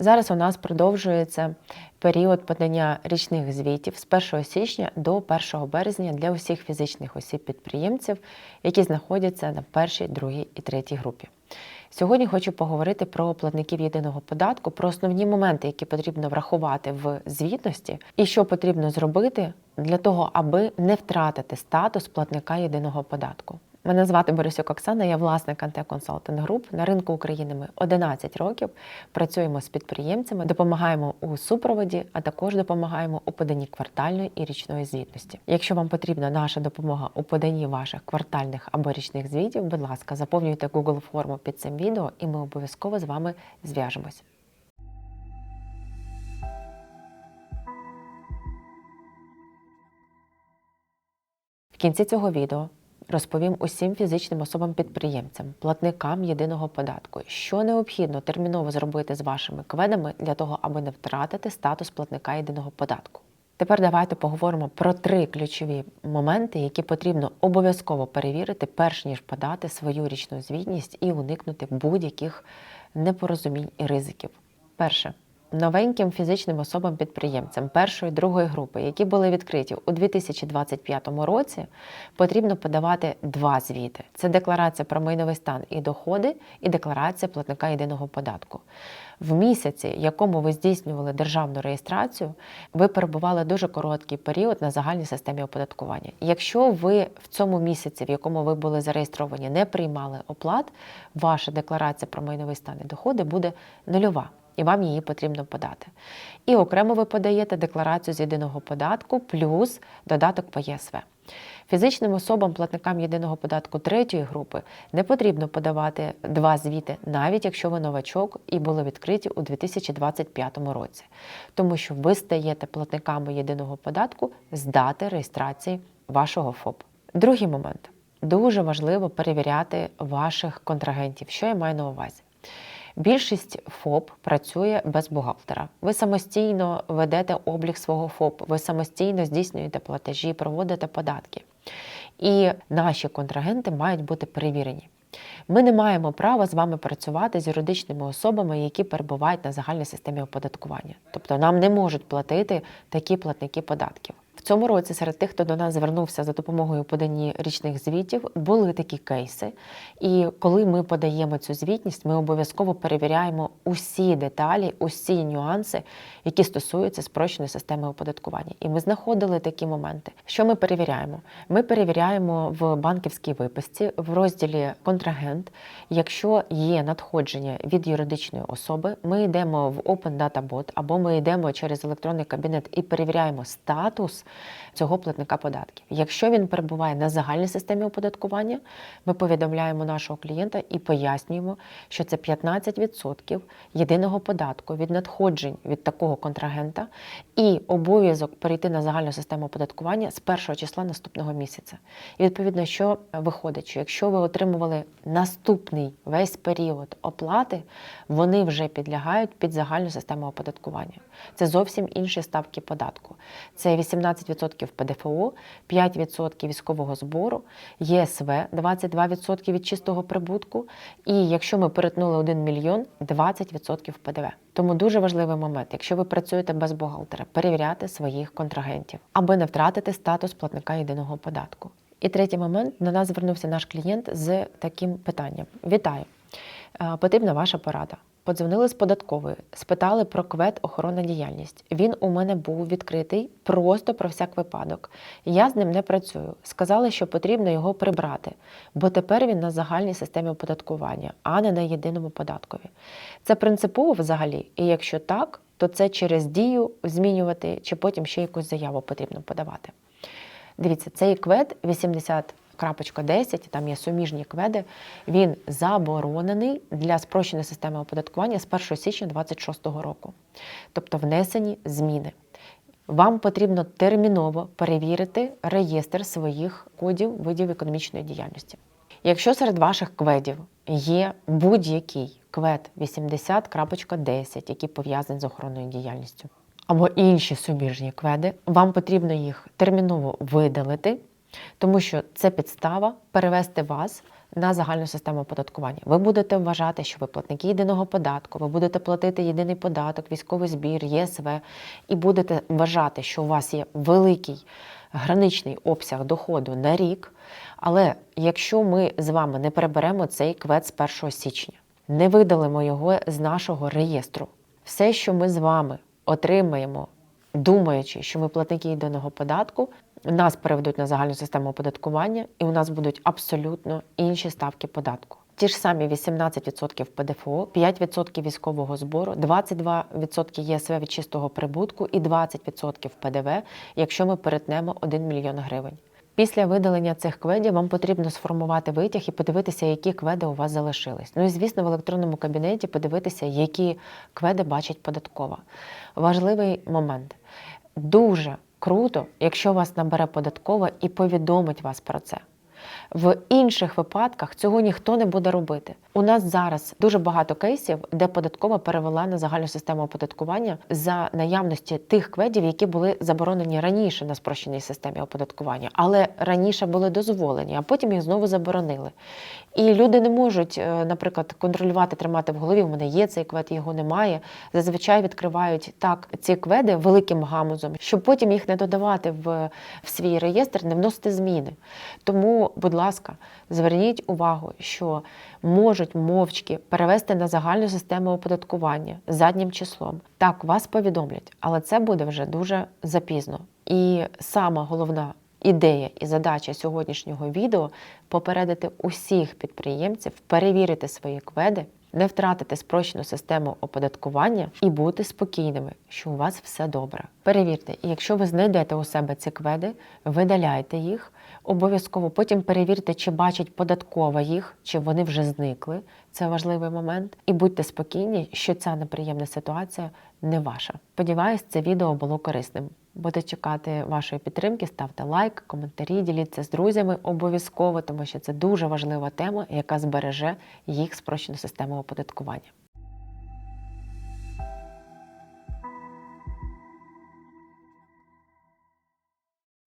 Зараз у нас продовжується період подання річних звітів з 1 січня до 1 березня для усіх фізичних осіб-підприємців, які знаходяться на першій, другій і третій групі. Сьогодні хочу поговорити про платників єдиного податку, про основні моменти, які потрібно врахувати в звітності, і що потрібно зробити для того, аби не втратити статус платника єдиного податку. Мене звати Борисюк Оксана, я власник Антеконсалтинг Груп. На ринку України ми 11 років працюємо з підприємцями, допомагаємо у супроводі, а також допомагаємо у поданні квартальної і річної звітності. Якщо вам потрібна наша допомога у поданні ваших квартальних або річних звітів, будь ласка, заповнюйте Google форму під цим відео, і ми обов'язково з вами зв'яжемось. В кінці цього відео розповім усім фізичним особам-підприємцям, платникам єдиного податку, що необхідно терміново зробити з вашими кведами для того, аби не втратити статус платника єдиного податку. Тепер давайте поговоримо про три ключові моменти, які потрібно обов'язково перевірити, перш ніж подати свою річну звітність і уникнути будь-яких непорозумінь і ризиків. Перше. Новеньким фізичним особам-підприємцям першої другої групи, які були відкриті у 2025 році, потрібно подавати два звіти: це декларація про майновий стан і доходи, і декларація платника єдиного податку. В місяці, якому ви здійснювали державну реєстрацію, ви перебували дуже короткий період на загальній системі оподаткування. Якщо ви в цьому місяці, в якому ви були зареєстровані, не приймали оплат, ваша декларація про майновий стан і доходи буде нульова і вам її потрібно подати. І окремо ви подаєте декларацію з єдиного податку плюс додаток по ЄСВ. Фізичним особам, платникам єдиного податку третьої групи не потрібно подавати два звіти, навіть якщо ви новачок і були відкриті у 2025 році, тому що ви стаєте платниками єдиного податку з дати реєстрації вашого ФОП. Другий момент дуже важливо перевіряти ваших контрагентів. Що я маю на увазі? Більшість ФОП працює без бухгалтера. Ви самостійно ведете облік свого ФОП, ви самостійно здійснюєте платежі, проводите податки. І наші контрагенти мають бути перевірені. Ми не маємо права з вами працювати з юридичними особами, які перебувають на загальній системі оподаткування. Тобто нам не можуть платити такі платники податків. В цьому році серед тих, хто до нас звернувся за допомогою поданні річних звітів, були такі кейси. І коли ми подаємо цю звітність, ми обов'язково перевіряємо усі деталі, усі нюанси, які стосуються спрощеної системи оподаткування. І ми знаходили такі моменти. Що ми перевіряємо? Ми перевіряємо в банківській виписці в розділі контрагент. Якщо є надходження від юридичної особи, ми йдемо в Open Data Bot або ми йдемо через електронний кабінет і перевіряємо статус цього платника податків. Якщо він перебуває на загальній системі оподаткування, ми повідомляємо нашого клієнта і пояснюємо, що це 15% єдиного податку від надходжень від такого контрагента і обов'язок перейти на загальну систему оподаткування з першого числа наступного місяця. І відповідно, що виходить, що якщо ви отримували наступний весь період оплати, вони вже підлягають під загальну систему оподаткування. Це зовсім інші ставки податку. Це 18% ПДФО, 5% військового збору, ЄСВ, 22% від чистого прибутку. І якщо ми перетнули 1 мільйон, 20% ПДВ. Тому дуже важливий момент, якщо ви працюєте без бухгалтера, перевіряти своїх контрагентів, аби не втратити статус платника єдиного податку. І третій момент до нас звернувся наш клієнт з таким питанням: Вітаю! Е, Потрібна ваша порада. Подзвонили з податкової, спитали про квет охоронна діяльність. Він у мене був відкритий просто про всяк випадок. Я з ним не працюю. Сказали, що потрібно його прибрати, бо тепер він на загальній системі оподаткування, а не на єдиному податкові. Це принципово взагалі, і якщо так, то це через дію змінювати, чи потім ще якусь заяву потрібно подавати. Дивіться, цей квет 80 крапочка 10, там є суміжні кведи, він заборонений для спрощеної системи оподаткування з 1 січня 2026 року. Тобто внесені зміни. Вам потрібно терміново перевірити реєстр своїх кодів видів економічної діяльності. Якщо серед ваших кведів є будь-який квед 80.10, який пов'язаний з охоронною діяльністю, або інші суміжні кведи, вам потрібно їх терміново видалити тому що це підстава перевести вас на загальну систему оподаткування. Ви будете вважати, що ви платники єдиного податку, ви будете платити єдиний податок, військовий збір, ЄСВ, і будете вважати, що у вас є великий граничний обсяг доходу на рік. Але якщо ми з вами не переберемо цей квет з 1 січня, не видалимо його з нашого реєстру, все, що ми з вами отримаємо, думаючи, що ми платники єдиного податку, нас переведуть на загальну систему оподаткування, і у нас будуть абсолютно інші ставки податку. Ті ж самі 18% ПДФО, 5% військового збору, 22% ЄСВ від чистого прибутку і 20% ПДВ, якщо ми перетнемо 1 мільйон гривень. Після видалення цих кведів вам потрібно сформувати витяг і подивитися, які кведи у вас залишились. Ну і звісно, в електронному кабінеті подивитися, які кведи бачить податкова. Важливий момент. Дуже круто, якщо вас набере податкова і повідомить вас про це. В інших випадках цього ніхто не буде робити. У нас зараз дуже багато кейсів, де податкова перевела на загальну систему оподаткування за наявності тих кведів, які були заборонені раніше на спрощеній системі оподаткування, але раніше були дозволені, а потім їх знову заборонили. І люди не можуть, е, наприклад, контролювати, тримати в голові. У мене є цей квед, його немає. Зазвичай відкривають так ці кведи великим гамузом, щоб потім їх не додавати в, в свій реєстр, не вносити зміни. Тому, будь ласка, зверніть увагу, що можуть мовчки перевести на загальну систему оподаткування заднім числом. Так, вас повідомлять, але це буде вже дуже запізно. І сама головна ідея і задача сьогоднішнього відео попередити усіх підприємців, перевірити свої кведи, не втратити спрощену систему оподаткування і бути спокійними, що у вас все добре. Перевірте, і якщо ви знайдете у себе ці кведи, видаляйте їх. Обов'язково потім перевірте, чи бачить податкова їх, чи вони вже зникли. Це важливий момент. І будьте спокійні, що ця неприємна ситуація не ваша. Сподіваюсь, це відео було корисним. Буду чекати вашої підтримки, ставте лайк, коментарі, діліться з друзями обов'язково, тому що це дуже важлива тема, яка збереже їх спрощену систему оподаткування.